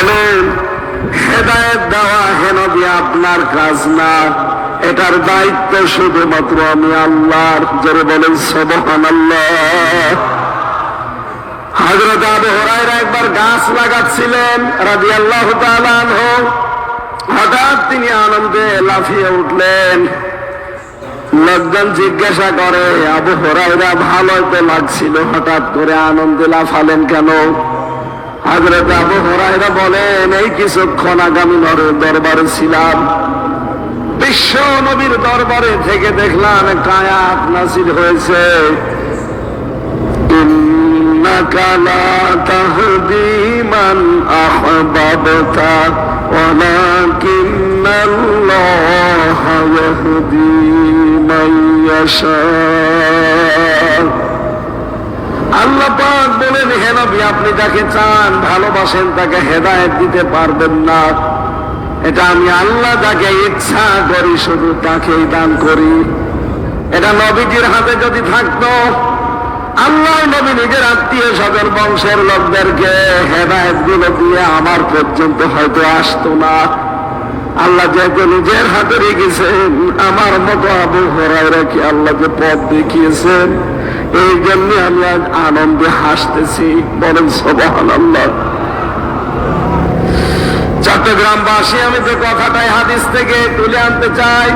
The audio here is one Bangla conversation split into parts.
বলেন হেদায়ত দেওয়া হেন আপনার কাজ না। এটার দায়িত্ব শুধুমাত্র আমি আল্লাহর, জোরে বলেন সবহান হজরত আবু হরাইরা একবার গাছ লাগাচ্ছিলেন রাজি আল্লাহ হঠাৎ তিনি আনন্দে লাফিয়ে উঠলেন। লোকজন জিজ্ঞাসা করে, আবু হরাইরা ভালোই তো লাগছিল হঠাৎ করে আনন্দে লাফালেন কেন? হাজরত আবু হরাইরা বলেন এই কিছুক্ষণ আগামী নরের দরবারে ছিলাম বিশ্ব নবীর দরবারে থেকে দেখলাম কায়াত নাসির হয়েছে إنك لا تهدي من أحببت ولكن الله يهدي من يشاء আল্লাহ পাক বলেন হে আপনি যাকে চান, ভালোবাসেন, তাকে হেদায়েত দিতে পারবেন না। এটা আমি আল্লাহ যাকে ইচ্ছা করি, শুধু তাকেই দান করি। এটা নবীজির হাতে যদি থাকতো, আল্লাহ নবী নিজের আত্মীয় স্বজন, বংশের লোকদেরকে হেদায়তগুলো দিয়ে আমার পর্যন্ত হয়তো আসতো না। আল্লাহ যেহেতু নিজের হাতে রেখেছেন, আমার মতো আবু হরাইরা কি আল্লাহকে পথ দেখিয়েছেন? এই জন্য আমি আজ আনন্দে হাসতেছি, বলেন সবহান আল্লাহ চট্টগ্রামবাসী, আমি যে কথাটাই হাদিস থেকে তুলে আনতে চাই,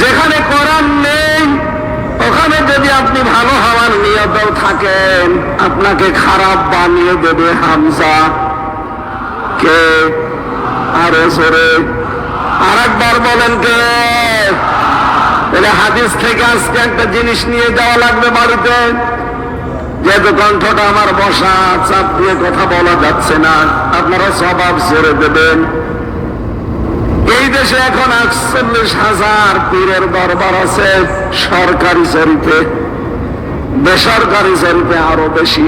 যেখানে করার নেই, ওখানে যদি আপনি ভালো হওয়ার নিয়তেও থাকেন, আপনাকে খারাপ বানিয়ে দেবে হামসা কে? আরও সরে আর একবার বলেন কে? তাহলে হাদিস থেকে আজকে একটা জিনিস নিয়ে যাওয়া লাগবে বাড়িতে। যেহেতু কণ্ঠটা আমার বসা, চাপ দিয়ে কথা বলা যাচ্ছে না, আপনারা স্বভাব ছেড়ে দেবেন। এই দেশে এখন আটচল্লিশ হাজার পীরের দরবার আছে, সরকারি চরিতে বেসরকারি চরিতে আরও বেশি,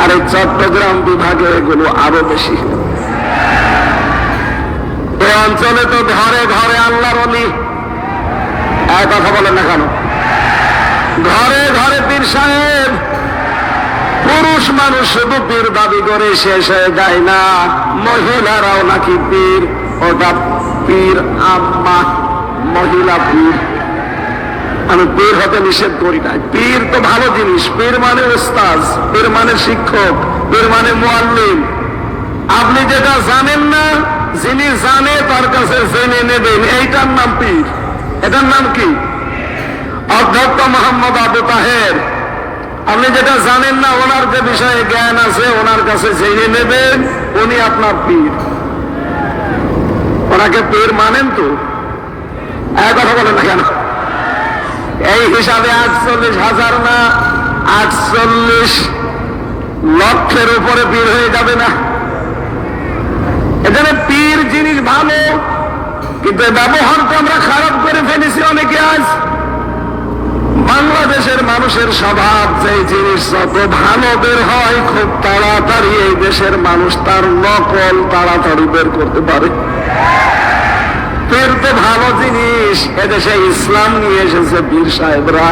আর এই চট্টগ্রাম বিভাগে এগুলো আরও বেশি। এই অঞ্চলে তো ঘরে ঘরে আল্লাহর অলি কথা বলেন না কেন? ঘরে ঘরে পীর সাহেব, পুরুষ মানুষ শুধু পীর দাবি করে শেষ হয়ে যায় না। মহিলারাও নাকি পীর। ওটা পীর আম্মা, মহিলা পীর। আমি পীর হতে নিষেধ করি না পীর তো ভালো জিনিস। পীর মানে ওস্তাজ পীর মানে শিক্ষক, পীর মানে মোয়াল্লিম। আপনি যেটা জানেন না, যিনি জানে তার কাছে জেনে নেবেন। এইটার নাম পীর। এটার নাম কি? অধ্যক্ষ মোহাম্মদ আবু তাহের। আপনি যেটা জানেন না, ওনার যে বিষয়ে জ্ঞান আছে, ওনার কাছে জেনে নেবেন, উনি আপনার পীর। ওনাকে পীর মানেন তো? এক কথা বলেন না কেন? এই হিসাবে আটচল্লিশ হাজার না, আটচল্লিশ লক্ষের উপরে পীর হয়ে যাবে না। এখানে পীর জিনিস ভালো কিন্তু ব্যবহারটা আমরা খারাপ করে ফেলেছি অনেকে আজ। বাংলাদেশের মানুষের স্বভাব যে জিনিস যত ভালো বের হয়, খুব তাড়াতাড়ি এই দেশের মানুষ তার নকল তাড়াতাড়ি বের করতে পারে। তো ভালো জিনিস, এদেশে ইসলাম নিয়ে এসেছে বীর সাহেবরা।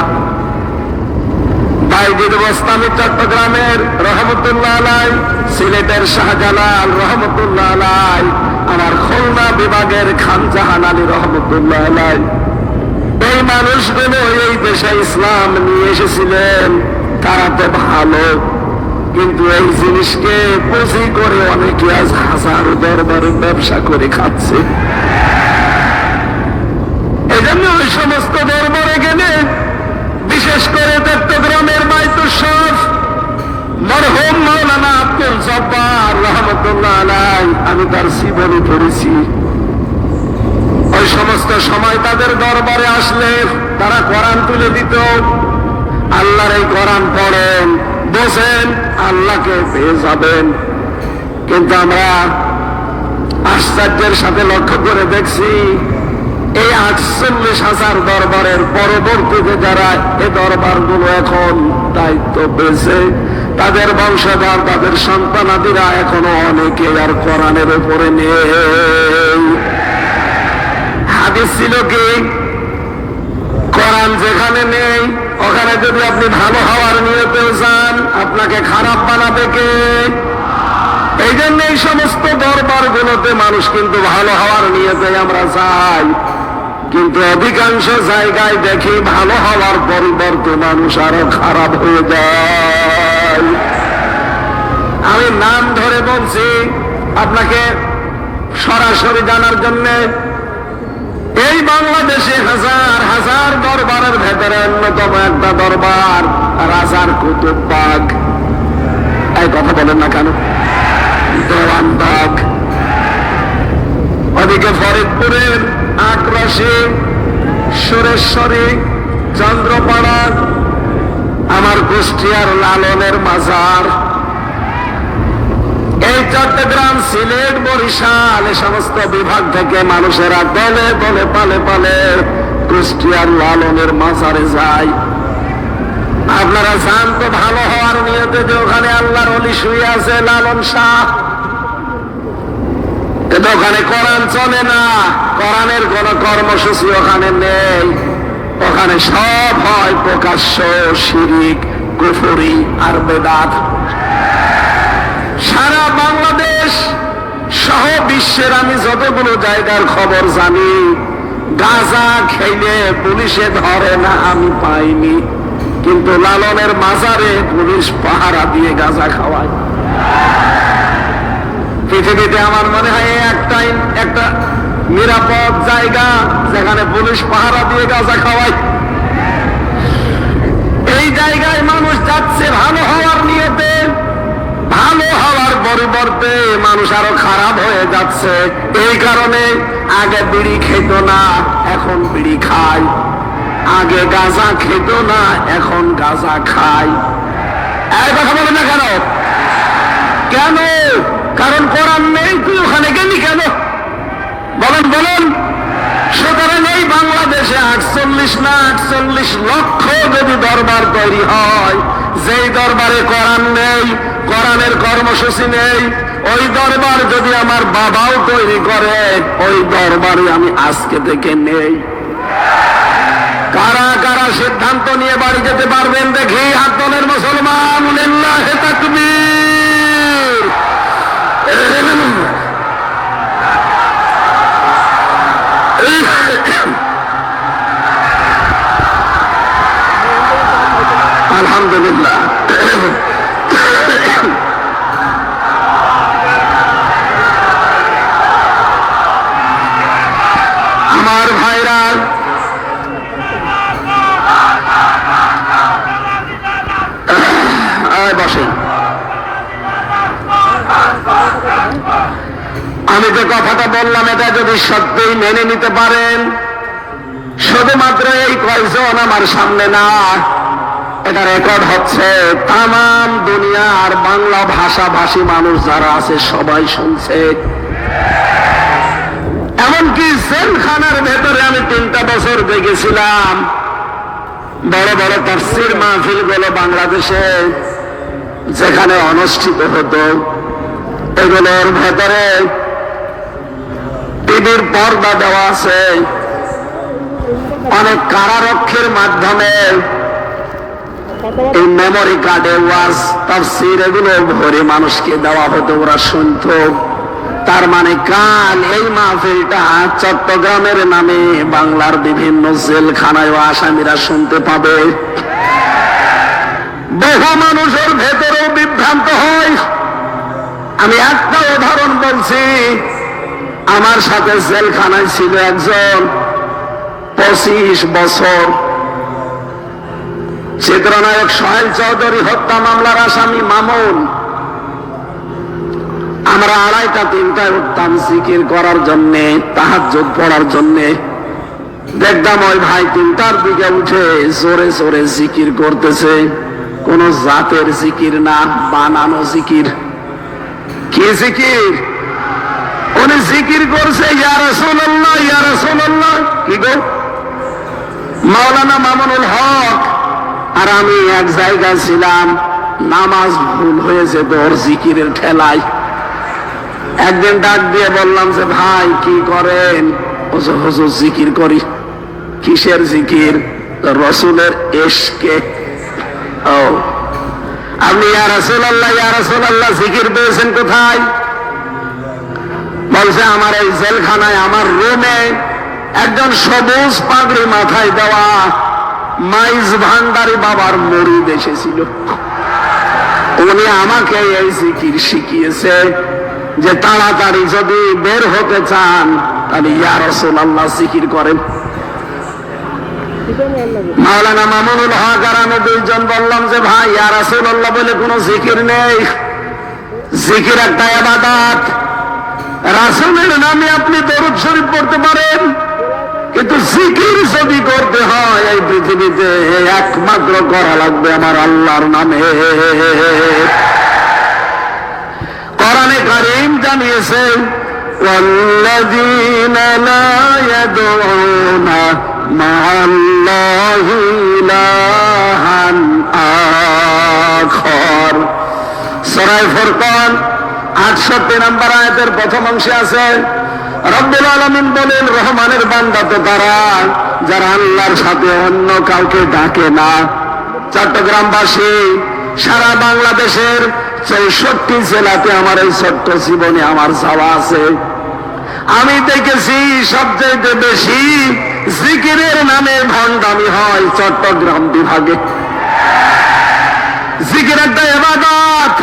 বাইজিদ বস্তামি চট্টগ্রামের রহমতুল্লাহ আলাই, সিলেটের শাহজালাল রহমতুল্লাহ আলাই আমার খুলনা বিভাগের খানজাহান আলী রহমতুল্লাহ এই মানুষগুলো এই দেশে ইসলাম নিয়ে এসেছিলেন, তারা তো ভালো। কিন্তু এই জিনিসকে পুঁজি করে অনেকে আজ হাজার দরবারে ব্যবসা করে খাচ্ছে। এই জন্য ওই সমস্ত দরবারে গেলে, বিশেষ করে চট্টগ্রামের বাইতুসব মরহুম মৌলানা আব্দুল জব্বার আমি তার জীবনী পড়েছি। ওই সমস্ত সময় তাদের দরবারে আসলে তারা কোরআন তুলে দিত। আল্লাহর এই কোরআন পড়েন, বোঝেন, আল্লাহকে পেয়ে যাবেন। কিন্তু আমরা আশ্চর্যের সাথে লক্ষ্য করে দেখছি, এই আটচল্লিশ হাজার দরবারের পরবর্তীতে যারা এ দরবারগুলো এখন দায়িত্ব পেয়েছে তাদের বংশধর, তাদের সন্তানাদিরা এখনও অনেকে আর কোরআনের উপরে নেই। হাদিস ছিল কি? কোরআন যেখানে নেই, ওখানে যদি আপনি ভালো হওয়ার নিয়তেও যান, আপনাকে খারাপ বানাবে কে? এই জন্য এই সমস্ত দরবার গুলোতে মানুষ কিন্তু ভালো হওয়ার নিয়েতে আমরা যাই। কিন্তু অধিকাংশ জায়গায় দেখি ভালো হওয়ার পরিবর্তে মানুষ আরও খারাপ হয়ে যায়। আমি নাম ধরে বলছি আপনাকে সরাসরি জানার জন্য, এই বাংলাদেশে হাজার হাজার দরবারের ভেতরে অন্যতম একটা দরবার, রাজার কুতুববাগ এই কথা বলেন না কেন? দেওয়ানবাগ ওদিকে ফরিদপুরের আটরাশি সুরেশ্বরী, চন্দ্রপাড়া আমার কুষ্টিয়ার লালনের মাজার এই চট্টগ্রাম, সিলেট, বরিশাল, এ সমস্ত বিভাগ থেকে মানুষেরা দলে দলে পালে পালে কুষ্টিয়ার লালনের মাজারে যায়। আপনারা যান তো ভালো হওয়ার নিয়তে যে ওখানে আল্লাহর অলি শুয়ে আছে লালন শাহ। ওখানে কোরআন চলে না, কোরআনের কোন কর্মসূচি ওখানে নেই। ওখানে সব হয় প্রকাশ্য শিরিক, কুফুরি আর বেদাত। সারা বাংলাদেশ সহ বিশ্বের আমি যতগুলো জায়গার খবর জানি, গাঁজা খেলে পুলিশে ধরে না আমি পাইনি, কিন্তু লালনের মাজারে পুলিশ পাহারা দিয়ে গাঁজা খাওয়ায়। পৃথিবীতে আমার মনে হয় একটাই একটা নিরাপদ জায়গা, যেখানে পুলিশ পাহারা দিয়ে গাঁজা খাওয়ায়। এই জায়গায় মানুষ যাচ্ছে ভালো হওয়ার নিয়তে, ভালো হওয়ার পরিবর্তে মানুষ আরও খারাপ হয়ে যাচ্ছে। এই কারণে আগে বিড়ি খেত না, এখন বিড়ি খায়। আগে গাঁজা খেত না, এখন গাঁজা খায়। কথা বলে না কেন? কেন? কারণ কোরআন নেই, তুই ওখানে গেলি কেন বলেন বলেন সুতরাং এই বাংলাদেশে আটচল্লিশ না আটচল্লিশ লক্ষ যদি দরবার তৈরি হয়, যেই দরবারে কোরআন নেই, কোরআনের কর্মসূচি নেই, ওই দরবার যদি আমার বাবাও তৈরি করে, ওই দরবারে আমি আজকে থেকে নেই। কারা কারা সিদ্ধান্ত নিয়ে বাড়ি যেতে পারবেন দেখি হাতনের মুসলমান, লিল্লাহে আলহামদুলিল্লাহ। আমার ভাইরা আয় আমি যে কথাটা বললাম, এটা যদি সত্যিই মেনে নিতে পারেন, শুধুমাত্র এই কয়জন আমার সামনে না এটা রেকর্ড হচ্ছে তাম দুনিয়ার বাংলা ভাষাভাষী মানুষ যারা আছে, সবাই শুনছে। এমনকি জেলখানার ভেতরে আমি তিনটা বছর দেখেছিলাম। বড় বড় তাফসির মাহফিলগুলো বাংলাদেশে যেখানে অনুষ্ঠিত হতো, এগুলোর ভেতরে টিভির পর্দা দেওয়া আছে। অনেক কারারক্ষের মাধ্যমে এই মেমোরি কার্ডে ওয়াজ, তাফসির এগুলো ভরে মানুষকে দেওয়া হতো, ওরা শুনতো। তার মানে কাল এই মাহফিলটা চট্টগ্রামের নামে বাংলার বিভিন্ন জেলখানায় আসামিরা শুনতে পাবে। বহু মানুষের ভেতরেও বিভ্রান্ত হয়। আমি একটা উদাহরণ বলছি, আমার সাথে জেলখানায় ছিল একজন পঁচিশ বছর চিত্রনায়ক সোহেল চৌধুরী হত্যা মামলার আসামি মামুন। আমরা আড়াইটা, তিনটায় উঠতাম জিকির করার জন্যে তাহার যোগ পড়ার জন্যে। দেখতাম ওই ভাই তিনটার দিকে উঠে জোরে জোরে জিকির করতেছে। কোন জাতের জিকির না, বানানো জিকির। কি জিকির? উনি জিকির করছে ইয়ারা সোল্লাহ ইয়ারা সোল্লাহ কি গো? মাওলানা মামুনুল হক। আর আমি এক জায়গায় ছিলাম, নামাজ ভুল হয়েছে তোর জিকিরের ঠেলায়। একদিন ডাক দিয়ে বললাম যে, ভাই, কি করেন? জিকির করি। কিসের জিকির? রসুলের এসকে ও। আপনি ইয়া রাসূলুল্লাহ, জিকির পেয়েছেন কোথায়? বলছে, আমার এই জেলখানায়, আমার রুমে একজন সবুজ পাগড়ি মাথায় দেওয়া মাইজ ভান্ডারি বাবার মরিদ এসেছিল। উনি আমাকে এই জিকির শিখিয়েছে যে তাড়াতাড়ি যদি বের হতে চান, তাহলে ইয়া রসুল আল্লাহ জিকির করেন। মাওলানা মামুনুল হক আর আমি দুইজন বললাম যে, ভাই, ইয়া রাসূলুল্লাহ বলে কোনো জিকির নেই। জিকির একটা আবাদাত রাসূলের নামে আপনি দরুদ শরীফ পড়তে পারেন, কিন্তু জিকির যদি করতে হয় এই পৃথিবীতে একমাত্র করা লাগবে আমার আল্লাহর নামে কোরআনে কারীম জানিয়েছেন والذين لا يدعون مع الله إلها آخر সরাই ফুরকান আটষট্টি নম্বর আয়াতের প্রথম অংশে আছে রব্বুল আলমিন বলেন, রহমানের বান্দা তো তারা, যারা আল্লাহর সাথে অন্য কাউকে ডাকে না। চট্টগ্রামবাসী, সারা বাংলাদেশের চৌষট্টি জেলাতে আমার এই ছোট্ট জীবনে আমার যাওয়া আছে। আমি দেখেছি সবচেয়ে বেশি জিকিরের নামে ভণ্ডামি হয় চট্টগ্রাম বিভাগে। জিকির একটা এবাদত,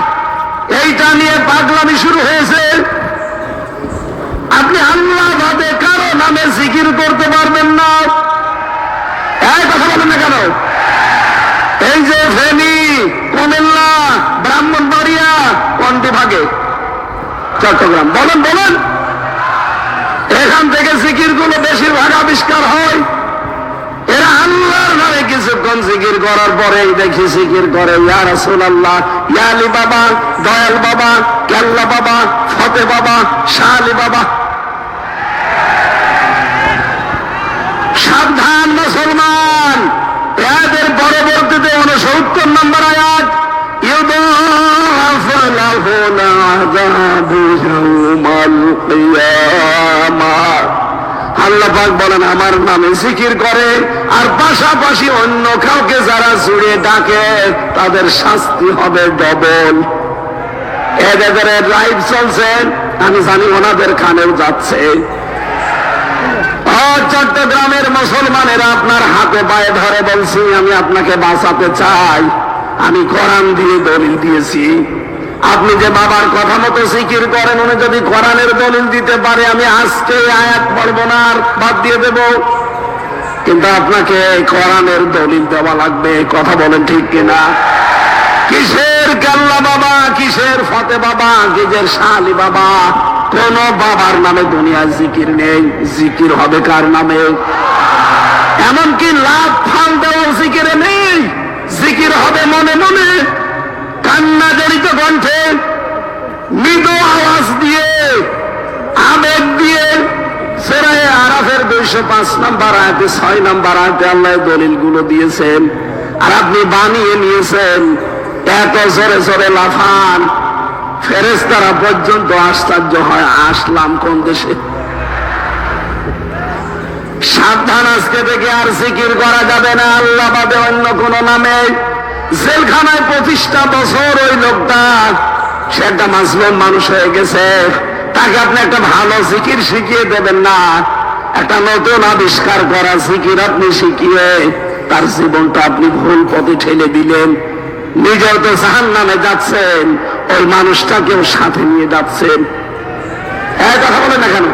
এইটা নিয়ে পাগলামি শুরু হয়েছে। আপনি আল্লাহ ভাবে কারও নামে জিকির করতে পারবেন না। কথা বলেন না কেন? এই যে কুমিল্লা, ব্রাহ্মণবাড়িয়া চট্টগ্রাম। বলেন বলেন। এখান থেকে জিকিরগুলো বেশিরভাগ আবিষ্কার হয়। এরা আল্লাহর নামে কিছুক্ষণ জিকির করার পরেই দেখি জিকির করে, ইয়া রাসূলুল্লাহ, ইয়া আলী বাবা, দয়াল বাবা, কেল্লা বাবা, ফতে বাবা, শাহ আলী বাবা সাবধান মুসলমান। এদের পরবর্তীতে সত্তর নম্বর আয়াত আল্লাপাক বলেন, আমার নামে জিকির করে। আর পাশাপাশি অন্য কাউকে যারা জুড়ে ডাকে, তাদের শাস্তি হবে ডবল। এদের লাইভ চলছে। আমি জানি ওনাদের খানেও যাচ্ছে। ও চট্টগ্রামের মুসলমানেরা আপনার হাতে পায়ে ধরে বলছি, আমি আপনাকে বাঁচাতে চাই। আমি কোরআন দিয়ে দলিল দিয়েছি। আপনি যে বাবার কথা মতো জিকির করেন, উনি যদি কোরআনের দলিল দিতে পারে, আমি আজকে আয়াত পড়ব না আর বাদ দিয়ে দেব। কিন্তু আপনাকে কোরআনের দলিল দেওয়া লাগবে কথা বলেন ঠিক কিনা? কিসের কাল্লা বাবা, কিসের ফতে বাবা কিসের শালি বাবা? কোন বাবার নামে দুনিয়া জিকির নেই? জিকির হবে কার নামে? এমনকি লাভ ফাল দেওয়ার জিকিরে নেই। জিকির হবে মনে মনে। কান্না জড়িত কণ্ঠে মৃদু আওয়াজ দিয়ে, আবেগ দিয়ে সেরায় আরাফের দুইশো পাঁচ নাম্বার আয়তে, ছয় নাম্বার আয়তে আল্লাহ দলিলগুলো দিয়েছেন। আর আপনি বানিয়ে নিয়েছেন। এত জোরে জোরে লাফান। ফেরেস্তারা পর্যন্ত আশ্চর্য হয়, আসলাম কোন দেশে? সাবধান, আজকে থেকে আর জিকির করা যাবে না, আল্লাহ বাদে অন্য কোন নামে। জেলখানায় পঁচিশটা বছর ওই লোকটা, সে একটা মাসলুম মানুষ হয়ে গেছে। তাকে আপনি একটা ভালো জিকির শিখিয়ে দেবেন না। একটা নতুন আবিষ্কার করা জিকির আপনি শিখিয়ে তার জীবনটা আপনি ভুল পথে ঠেলে দিলেন। নিজেও তো জাহান নামে যাচ্ছেন। ওই মানুষটাকেও সাথে নিয়ে যাচ্ছেন এই কথা বলে না কেন?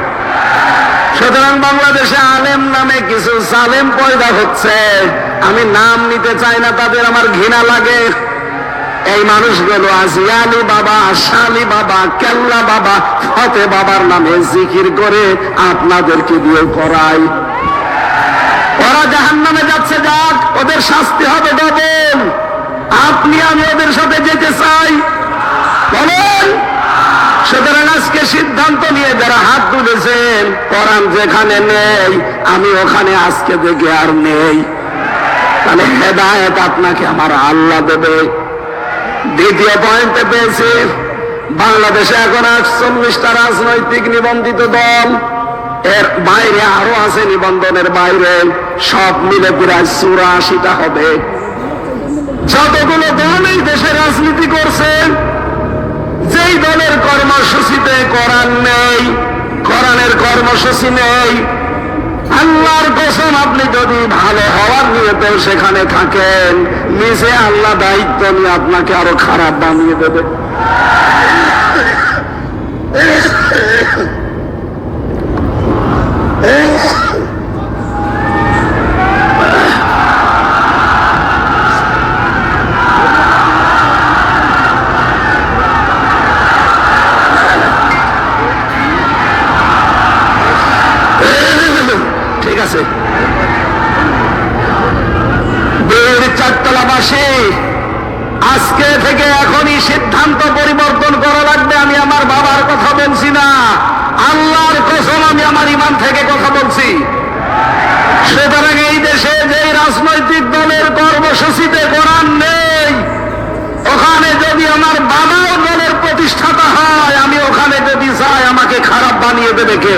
সুতরাং বাংলাদেশে আলেম নামে কিছু সালেম পয়দা হচ্ছে। আমি নাম নিতে চাই না, তাদের আমার ঘৃণা লাগে। এই মানুষগুলো আজিয়ালি বাবা, শালি বাবা, কেল্লা বাবা, ফতে বাবার নামে জিকির করে আপনাদেরকে দিয়ে করাই ওরা জাহান নামে যাচ্ছে, যাক, ওদের শাস্তি হবে, ডবল। আপনি, আমি ওদের সাথে যেতে চাই। বলেন সিদ্ধান্ত নিয়ে যারা হাত তুলেছেন, কোরআন যেখানে নেই, আমি ওখানে আজকে দেখে আর নেই। তাহলে হেদায়ত আপনাকে আমার আল্লাহ দেবে। দ্বিতীয় পয়েন্টে পেয়েছি, বাংলাদেশে এখন আটচল্লিশটা রাজনৈতিক নিবন্ধিত দল। এর বাইরে আরও আছে নিবন্ধনের বাইরে, সব মিলে প্রায় চুরাশিটা হবে। যতগুলো দল এই দেশে রাজনীতি করছে যেই দলের কর্মসূচিতে করার নেই কর্মসূচি নেই, আল্লাহর কোসম আপনি যদি ভালো হওয়ার নিয়েতেও সেখানে থাকেন, নিজে আল্লাহ দায়িত্ব নিয়ে আপনাকে আরও খারাপ বানিয়ে দেবে ঠিক আছে বীর চারতলাবাসী আজকে থেকে এখনই সিদ্ধান্ত পরিবর্তন করা লাগবে আমি আমার বাবার কথা বলছি না আল্লাহর কসম আমি আমার ইমান থেকে কথা বলছি সুতরাং এই দেশে যে রাজনৈতিক দলের কর্মসূচিতে কোরআন নেই ওখানে যদি আমার বাবাও দলের প্রতিষ্ঠাতা হয় আমি ওখানে যদি যাই আমাকে খারাপ বানিয়ে দেবে কে?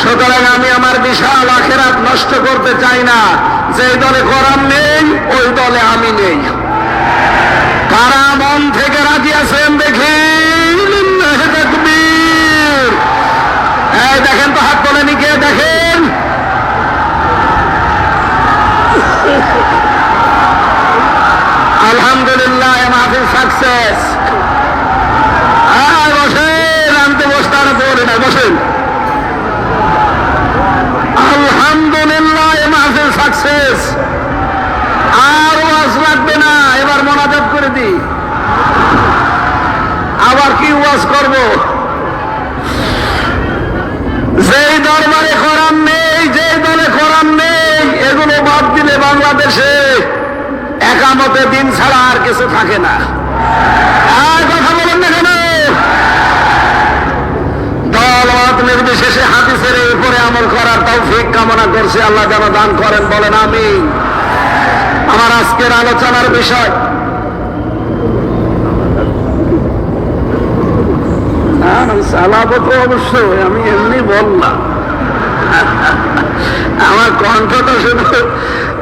সুতরাং আমি আমার বিশাল আখেরাত নষ্ট করতে চাই না। যে দলে কোরআন নেই, ওই দলে আমি নেই। কারা মন থেকে রাজি আছেন দেখি দেখেন তো হাত তোলেনি কে? দেখেন। আলহামদুলিল্লাহ সাকসেস বসেন আমি তো বসতে আর বলি না বসেন আর ওয়াজ লাগবে না, এবার মোনাজাত করে দি আবার কি ওয়াজ করব? যেই দরবারে করার নেই, যেই দলে করার নেই, এগুলো বাদ দিলে বাংলাদেশে একামতে দিন ছাড়া আর কিছু থাকে না। আর কথা বলেন না কেন দলমত নির্বিশেষে হাদিসের উপরে আমল করার তৌফিক কামনা করছি, আল্লাহ যেন দান করেন, বলেন আমি আমার আজকের আলোচনার বিষয় চালাবো তো অবশ্যই, আমি এমনি বললাম। আমার কণ্ঠটা শুধু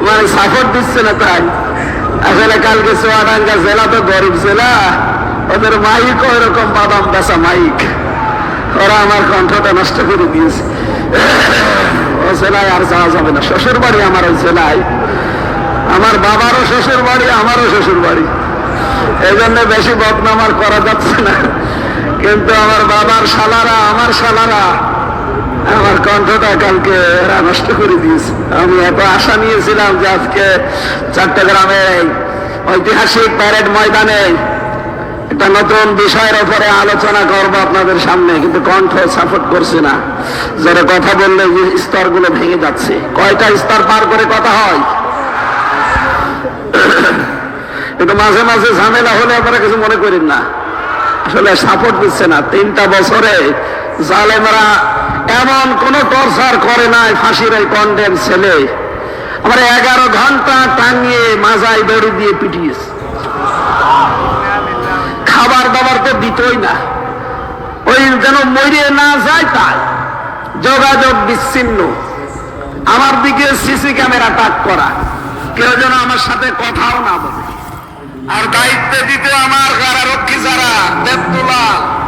মানে সাপোর্ট দিচ্ছে না তাই। আসলে কালকে চুয়াডাঙ্গা জেলা তো গরিব জেলা, ওদের মাইক ওই রকম বাদাম বেচা মাইক। ওরা আমার কণ্ঠটা নষ্ট করে দিয়েছে। জেলায় আর যাওয়া যাবে না। শ্বশুর বাড়ি আমার ওই জেলায়। আমার বাবারও শ্বশুর বাড়ি, আমারও শ্বশুর বাড়ি। এই জন্য বেশি বদনাম আর করা যাচ্ছে না। কিন্তু আমার বাবার শালারা, আমার শালারা, আমার কণ্ঠটা কালকে এরা নষ্ট করে দিয়েছে। আমি এত আশা নিয়েছিলাম যে আজকে চট্টগ্রামে ঐতিহাসিক প্যারেড ময়দানে একটা নতুন বিষয়ের উপরে আলোচনা করব আপনাদের সামনে, কিন্তু কণ্ঠ সাপোর্ট করছে না। যারা কথা বললে যে স্তরগুলো ভেঙে যাচ্ছে। কয়টা স্তর পার করে কথা হয়? কিন্তু মাঝে মাঝে ঝামেলা হলে আপনারা কিছু মনে করেন না। আসলে সাপোর্ট দিচ্ছে না। তিনটা বছরে জালেমরা এমন কোন টর্চার করে নাই ফাঁসির এই কন্ডেম ছেলে। আমার এগারো ঘণ্টা টাঙিয়ে মাজায় দড়ি দিয়ে পিটিয়েছে। খাবার দাবার তো দিতই না। ওই যেন মরিয়ে না যায় তাই। যোগাযোগ বিচ্ছিন্ন। আমার দিকে সিসি ক্যামেরা টাক করা। কেউ যেন আমার সাথে কথাও না বলে। আর দায়িত্বে দিতে আমার কারারক্ষী যারা, দেবদুলাল।